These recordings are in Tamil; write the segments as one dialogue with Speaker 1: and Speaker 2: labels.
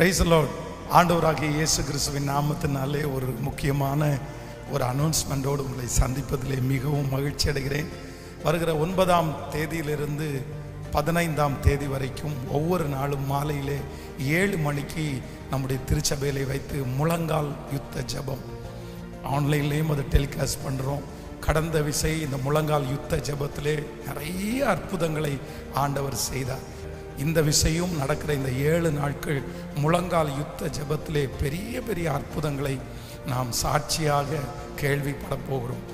Speaker 1: பிரைஸ் லோட் ஆண்டவராகிய இயேசு கிறிஸ்துவின் நாமத்தினாலே ஒரு முக்கியமான ஒரு அனௌன்ஸ்மெண்ட்டோடு உங்களை சந்திப்பதிலே மிகவும் மகிழ்ச்சி அடைகிறேன். வருகிற ஒன்பதாம் தேதியிலிருந்து பதினைந்தாம் தேதி வரைக்கும் ஒவ்வொரு நாளும் மாலையிலே ஏழு மணிக்கு நம்முடைய திருச்சபையிலே வைத்து முழங்கால் யுத்த ஜெபம். ஆன்லைன்லேயும் அதை டெலிகாஸ்ட் பண்ணுறோம் கடந்த விசை இந்த முழங்கால் யுத்த ஜெபத்திலே நிறைய அற்புதங்களை ஆண்டவர் செய்தார். இந்த விஷயம் நடக்கிற இந்த ஏழு நாட்கள் முழங்கால் யுத்த ஜெபத்திலே பெரிய பெரிய அற்புதங்களை நாம் சாட்சியாக கேள்விப்பட போகிறோம்.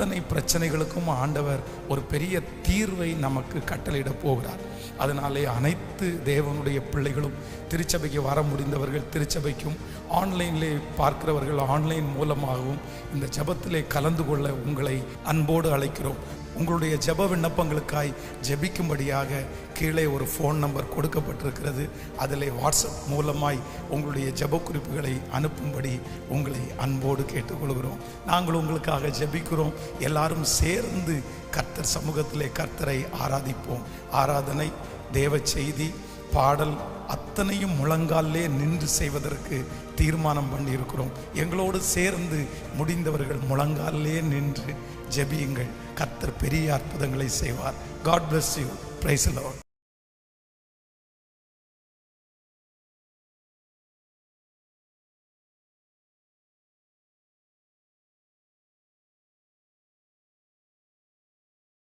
Speaker 1: அத்தனை பிரச்சனைகளுக்கும் ஆண்டவர் ஒரு பெரிய தீர்வை நமக்கு கட்டளையிட போகிறார். அதனாலே அனைத்து தேவனுடைய பிள்ளைகளும் திருச்சபைக்கு வர முடிந்தவர்கள் திருச்சபைக்கும் ஆன்லைனிலே பார்க்கிறவர்கள் ஆன்லைன் மூலமாகவும் இந்த ஜபத்திலே கலந்து கொள்ள உங்களை அன்போடு அழைக்கிறோம். உங்களுடைய ஜெப விண்ணப்பங்களுக்காய் ஜெபிக்கும்படியாக கீழே ஒரு ஃபோன் நம்பர் கொடுக்கப்பட்டிருக்கிறது. அதில் வாட்ஸ்அப் மூலமாய் உங்களுடைய ஜெப குறிப்புகளை அனுப்பும்படி உங்களை அன்போடு கேட்டுக்கொள்கிறோம். நாங்கள் உங்களுக்காக ஜெபிக்கிறோம். எல்லாரும் சேர்ந்து கர்த்தர் சமூகத்திலே கர்த்தரை ஆராதிப்போம். ஆராதனை தேவ செய்தி பாடல் அத்தனையும் முழங்காலே நின்று செய்வதற்கு தீர்மானம் பண்ணியிருக்கிறோம். எங்களோடு சேர்ந்து முடிந்தவர்கள் முழங்காலே நின்று ஜெபியுங்கள். கர்த்தர் பெரிய அற்புதங்களை செய்வார். God bless you praise Lord